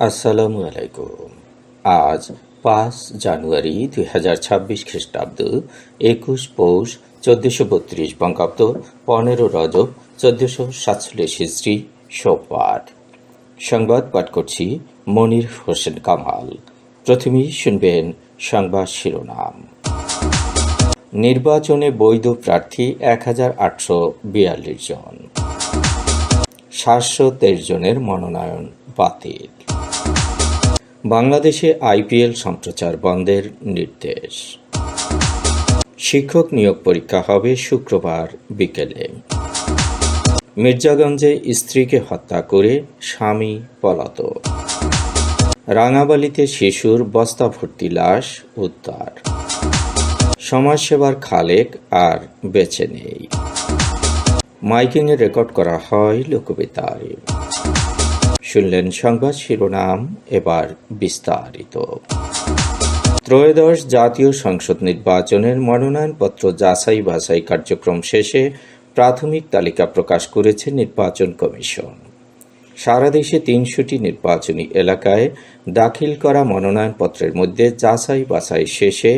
আসসালামু আলাইকুম আজ পাঁচ জানুয়ারি দুই হাজার ছাব্বিশ খ্রিস্টাব্দ, একুশ পৌষ, চোদ্দশো বত্রিশ বঙ্গাব্দ, পনেরো রজব, চোদ্দশো সাতচল্লিশ হিজড়ি, সোমবার। সংবাদ পাঠ করছি মনির হোসেন কামাল। প্রথমেই শুনবেন সংবাদ শিরোনাম। নির্বাচনে বৈধ প্রার্থী এক হাজার আটশো বিয়াল্লিশ জন। সাতশো তেইশ জনের মনোনয়ন বাতিল। বাংলাদেশে আইপিএল সম্প্রচার বন্ধের নির্দেশ। শিক্ষক নিয়োগ পরীক্ষা হবে শুক্রবার বিকেলে। মির্জাগঞ্জে স্ত্রীকে হত্যা করে স্বামী পলাতক। রাঙাবালিতে শিশুর বস্তা ভর্তি লাশ উদ্ধার। সমাজসেবার খালেক আর বেছে নেই। মাইকিংয়ে রেকর্ড করা হয় লোকবিতারে শুনলেন সংবাদ শিরোনাম, এবার বিস্তারিত। ত্রয়োদশ জাতীয় সংসদ নির্বাচনের মনোনয়নপত্র যাচাই বাছাই কার্যক্রম শেষে প্রাথমিক তালিকা প্রকাশ করেছে নির্বাচন কমিশন। সারা দেশে তিনশোটি নির্বাচনী এলাকায় দাখিল করা মনোনয়নপত্রের মধ্যে যাচাই বাছাই শেষে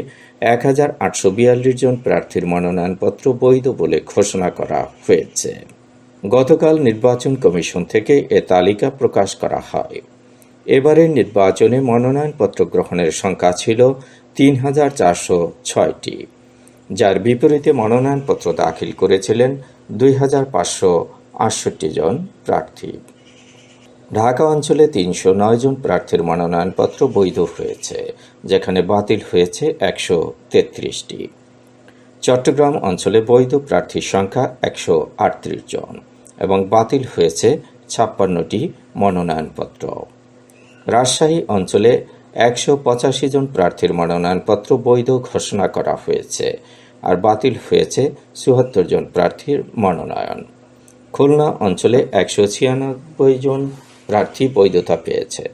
এক হাজার আটশো বিয়াল্লিশ জন প্রার্থীর মনোনয়নপত্র বৈধ বলে ঘোষণা করা হয়েছে। গতকাল নির্বাচন কমিশন থেকে এ তালিকা প্রকাশ করা হয়। এবারের নির্বাচনে মনোনয়নপত্র গ্রহণের সংখ্যা ছিল তিন হাজার চারশো ছয়টি। যার বিপরীতে মনোনয়নপত্র দাখিল করেছিলেন দুই হাজার পাঁচশো আটষট্টি জন প্রার্থী। ঢাকা অঞ্চলে তিনশো নয় জন প্রার্থীর মনোনয়নপত্র বৈধ হয়েছে, যেখানে বাতিল হয়েছে একশো তেত্রিশটি। চট্টগ্রাম অঞ্চলে বৈধ প্রার্থীর সংখ্যা একশো আটত্রিশ জন। এবং বাতিল হয়েছে ছাপ্পান্নটি মনোনয়নপত্র। রাজশাহী অঞ্চলে একশো পঁচাশি জন প্রার্থীর মনোনয়নপত্র বৈধ ঘোষণা করা হয়েছে আর বাতিল হয়েছে চুয়াত্তর জন প্রার্থীর মনোনয়ন। খুলনা অঞ্চলে একশো ছিয়ানব্বই জন প্রার্থী বৈধতা পেয়েছেন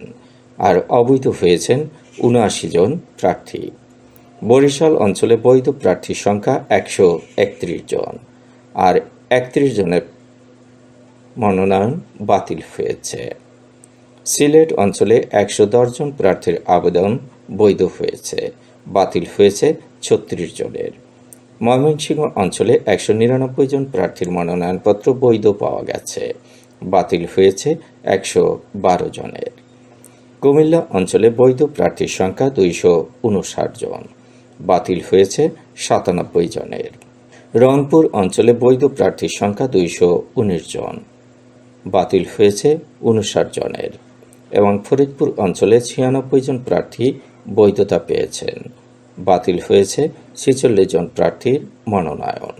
আর অবৈধ হয়েছেন উনআশি জন প্রার্থী। বরিশাল অঞ্চলে বৈধ প্রার্থীর সংখ্যা একশো একত্রিশ জন আর একত্রিশ জনের মনোনয়ন বাতিল হয়েছে। সিলেট অঞ্চলে একশো জন প্রার্থীর আবেদন বৈধ হয়েছে। বাতিল হয়েছে ছত্রিশ জনের। ময়মনসিংহ অঞ্চলে একশো নিরানব্বই জন প্রার্থীর মনোনয়নপত্র বৈধ পাওয়া গেছে। বাতিল হয়েছে একশো বারো জনের। কুমিল্লা অঞ্চলে বৈধ প্রার্থীর সংখ্যা দুইশো উনষাট জন। বাতিল হয়েছে সাতানব্বই জনের। রংপুর অঞ্চলে বৈধ প্রার্থীর সংখ্যা দুইশো উনিশ জন। বাতিল হয়েছে উনষাট জনের এবং ফরিদপুর অঞ্চলে ছিয়ানব্বই জন প্রার্থী বৈধতা পেয়েছেন। বাতিল হয়েছে ছেচল্লিশ জন প্রার্থীর মনোনয়ন।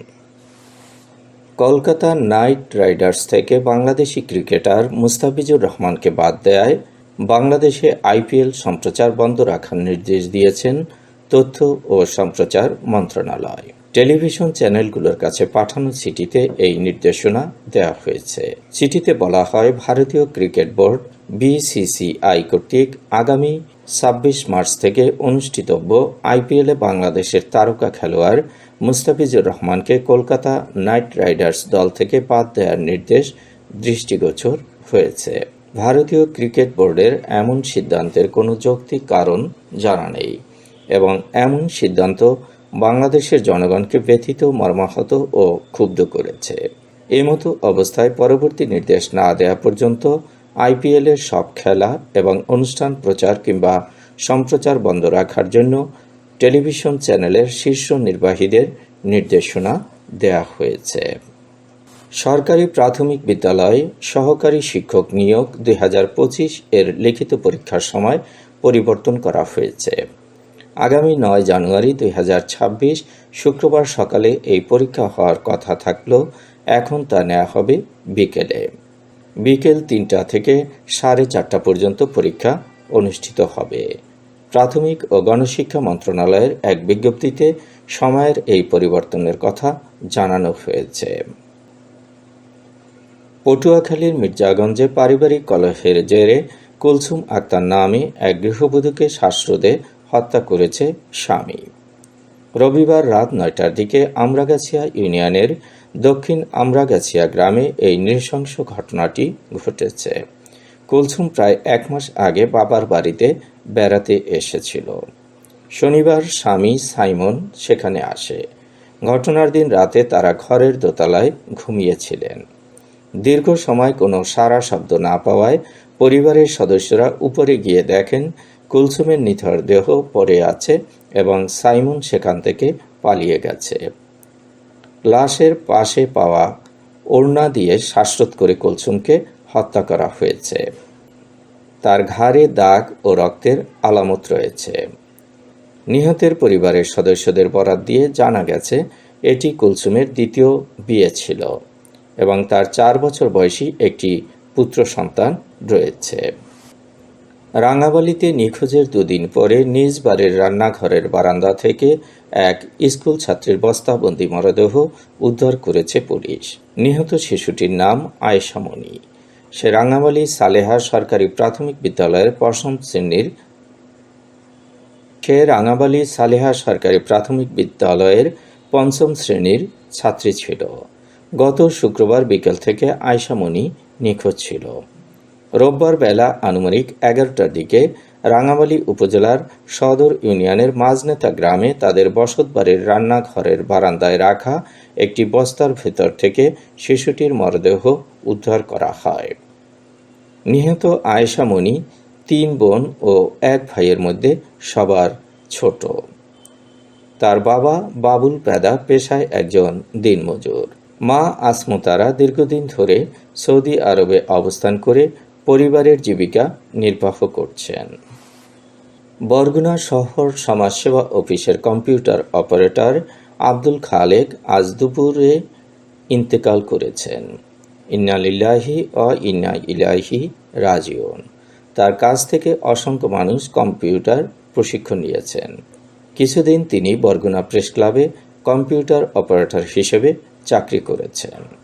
কলকাতা নাইট রাইডার্স থেকে বাংলাদেশি ক্রিকেটার মুস্তাফিজুর রহমানকে বাদ দেয় বাংলাদেশে আইপিএল সম্প্রচার বন্ধ রাখার নির্দেশ দিয়েছেন তথ্য ও সম্প্রচার মন্ত্রণালয়। টেলিভিশন চ্যানেলগুলোর কাছে পাঠানো চিঠিতে এই নির্দেশনা দেওয়া হয়েছে। চিঠিতে বলা হয়, ভারতীয় ক্রিকেট বোর্ড বিসিসিআই কর্তৃক আগামী ছাব্বিশ মার্চ থেকে অনুষ্ঠিতব্য আইপিএলে বাংলাদেশের তারকা খেলোয়াড় মুস্তাফিজুর রহমানকে কলকাতা নাইট রাইডার্স দল থেকে বাদ দেওয়ার নির্দেশ দৃষ্টিগোচর হয়েছে। ভারতীয় ক্রিকেট বোর্ডের এমন সিদ্ধান্তের কোনো যৌক্তিক কারণ জানা নেই এবং এমন সিদ্ধান্ত বাংলাদেশের জনগণকে ব্যথিত, মর্মাহত ও ক্ষুব্ধ করেছে। এ মতো অবস্থায় পরবর্তী নির্দেশ না দেওয়া পর্যন্ত আইপিএলের সব খেলা এবং অনুষ্ঠান প্রচার কিংবা সম্প্রচার বন্ধ রাখার জন্য টেলিভিশন চ্যানেলের শীর্ষ নির্বাহীদের নির্দেশনা দেয়া হয়েছে। সরকারি প্রাথমিক বিদ্যালয়ে সহকারী শিক্ষক নিয়োগ দুই হাজার পঁচিশ এর লিখিত পরীক্ষার সময় পরিবর্তন করা হয়েছে। আগামী নয় জানুয়ারি দুই হাজার ছাব্বিশ শুক্রবার সকালে এই পরীক্ষা হওয়ার কথা থাকলেও এখন তা নেওয়া হবে বিকেলে। বিকেল তিনটা থেকে সাড়ে চারটা পর্যন্ত পরীক্ষা অনুষ্ঠিত হবে। প্রাথমিক ও গণশিক্ষা মন্ত্রণালয়ের এক বিজ্ঞপ্তিতে সময়ের এই পরিবর্তনের কথা জানানো হয়েছে। পটুয়াখালীর মির্জাগঞ্জে পারিবারিক কলহের জেরে কুলসুম আক্তার নামে এক গৃহবধূকে শ্বাসরোধে হত্যা করেছে স্বামী। রবিবার রাত নয়টার দিকে আমরাগাছিয়া ইউনিয়নের দক্ষিণ আমরাগাছিয়া গ্রামে এই নৃশংস ঘটনাটি ঘটেছে। কুলসুম প্রায় এক মাস আগে বাবার বাড়িতে বেড়াতে এসেছিল। শনিবার স্বামী সাইমন সেখানে আসে। ঘটনার দিন রাতে তারা ঘরের দোতলায় ঘুমিয়েছিলেন। দীর্ঘ সময় কোনো সারা শব্দ না পাওয়ায় পরিবারের সদস্যরা উপরে গিয়ে দেখেন কুলসুমের নিথর দেহ পড়ে আছে এবং সাইমন সেখান থেকে পালিয়ে গেছে। লাশের পাশে পাওয়া ওড়না দিয়ে শ্বাসরোধ করে কুলসুমকে হত্যা করা হয়েছে। তার ঘাড়ে দাগ ও রক্তের আলামত রয়েছে। নিহতের পরিবারের সদস্যদের বরাত দিয়ে জানা গেছে, এটি কুলসুমের দ্বিতীয় বিয়ে ছিল এবং তার চার বছর বয়সী একটি পুত্র সন্তান রয়েছে। রাঙাবালিতে নিখোঁজের দুদিন পরে নিজ বাড়ির রান্নাঘরের বারান্দা থেকে এক স্কুল ছাত্রীর বস্তাবন্দি মরদেহ উদ্ধার করেছে পুলিশ। নিহত শিশুটির নাম আয়েশামণি সে রাঙাবালি সালেহা সরকারি প্রাথমিক বিদ্যালয়ের পঞ্চম শ্রেণির সে রাঙাবালি সালেহা সরকারি প্রাথমিক বিদ্যালয়ের পঞ্চম শ্রেণির ছাত্রী ছিল। গত শুক্রবার বিকেল থেকে আয়সামণি নিখোঁজ ছিল। রোববার বেলা আনুমানিক এগারোটার দিকে রাঙামালী উপজেলার সদর ইউনিয়নের মাঝনেতা গ্রামে তাদের বসতবাড়ির রান্নাঘরের বারান্দায় রাখা একটি বস্তার ভেতর থেকে শিশুটির মরদেহ উদ্ধার করা হয়। নিহত আয়েশা মণি, তিন বোন ও এক ভাইয়ের মধ্যে সবার ছোট। তার বাবা বাবুল পেদা পেশায় একজন দিনমজুর। মা আসমতারা দীর্ঘদিন ধরে সৌদি আরবে অবস্থান করে পরিবারের জীবিকা নির্বাহ করছেন। বরগুনা শহর সমাজসেবা অফিসের কম্পিউটার অপারেটর আব্দুল খালেক আজ দুপুরে ইন্তেকাল করেছেন। ইন্না লিল্লাহি ও ইন্না ইলাহি রাজিউন। তার কাছ থেকে অসংখ্য মানুষ কম্পিউটার প্রশিক্ষণ নিয়েছেন। কিছুদিন তিনি বরগুনা প্রেস ক্লাবে কম্পিউটার অপারেটর হিসেবে চাকরি করেছেন।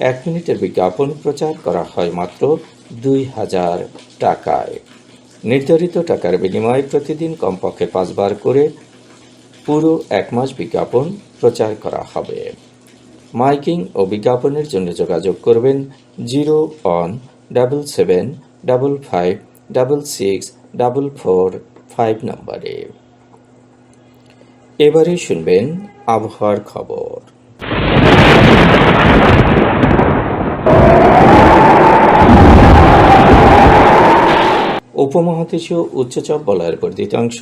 এক মিনিটের বিজ্ঞাপন প্রচার করা হয় মাত্র দুই হাজার টাকায়। নির্ধারিত টাকার বিনিময়ে প্রতিদিন কমপক্ষে পাঁচবার করে পুরো এক মাস বিজ্ঞাপন প্রচার করা হবে। মাইকিং ও বিজ্ঞাপনের জন্য যোগাযোগ করবেন zero one double seven double five double six double four five নম্বরে। এবারে শুনবেন আবহাওয়ার খবর। উপমহাদেশীয় উচ্চচাপ বলয়ের বর্ধিত অংশ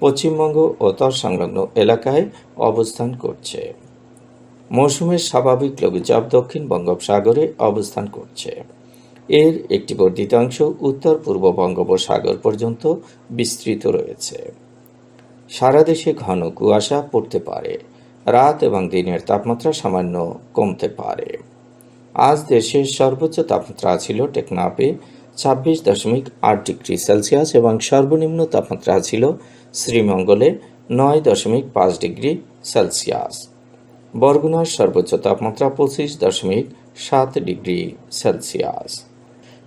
পশ্চিমবঙ্গ ও তর সংলগ্ন এলাকায় অবস্থান করছে। মৌসুমের স্বাভাবিক লঘুচাপ দক্ষিণ বঙ্গোপসাগরে অবস্থান করছে। এর একটি বর্ধিত অংশ উত্তর পূর্ব বঙ্গোপসাগর পর্যন্ত বিস্তৃত রয়েছে। সারা দেশে ঘন কুয়াশা পড়তে পারে। রাত এবং দিনের তাপমাত্রা সামান্য কমতে পারে। আজ দেশের সর্বোচ্চ তাপমাত্রা ছিল টেকনাপে ছাব্বিশ দশমিক আট ডিগ্রি সেলসিয়াস এবং সর্বনিম্ন তাপমাত্রা ছিল শ্রীমঙ্গলে নয় দশমিক পাঁচ ডিগ্রি সেলসিয়াস। বরগুনার সর্বোচ্চ তাপমাত্রা পঁচিশ দশমিক সাত ডিগ্রি সেলসিয়াস।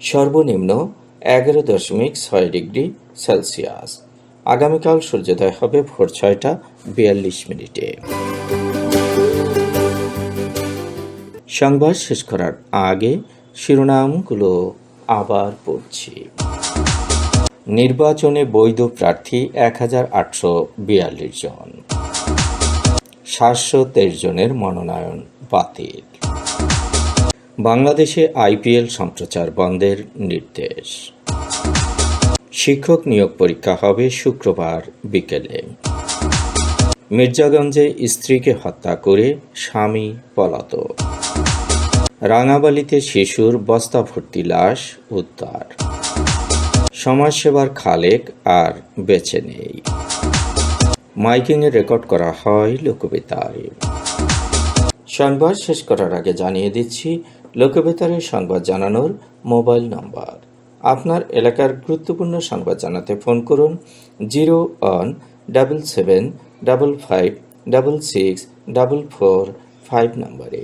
সর্বনিম্ন এগারো দশমিক ছয় ডিগ্রি সেলসিয়াস। আগামীকাল সূর্যোদয় হবে ভোর ছয়টা বিয়াল্লিশ মিনিটে। সংবাদ শেষ করার আগে শিরোনামগুলো আবার পড়ছি। নির্বাচনে বৈধ প্রার্থী এক হাজার বিয়াল্লিশ জন। সাতশো তেইশ জনের মনোনয়ন বাতিল। বাংলাদেশে আইপিএল সম্প্রচার বন্ধের নির্দেশ। শিক্ষক নিয়োগ পরীক্ষা হবে শুক্রবার বিকেলে। মির্জাগঞ্জে স্ত্রীকে হত্যা করে স্বামী পলাতক। রাঙাবালিতে শিশুর বস্তা ভর্তি লাশ উদ্ধার। সমাজসেবার খালেক আর বেছে নেই। মাইকিংয়ে রেকর্ড করা হয় লোকবেতারে। সংবাদ শেষ করার আগে জানিয়ে দিচ্ছি লোকবেতারের সংবাদ জানানোর মোবাইল নম্বর। আপনার এলাকার গুরুত্বপূর্ণ সংবাদ জানাতে ফোন করুন zero one double seven double five double six double four five নম্বরে।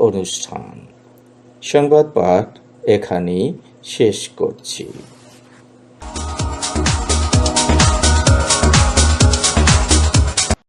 অনুষ্ঠান। সংবাদ পাঠ এখানেই শেষ করছি।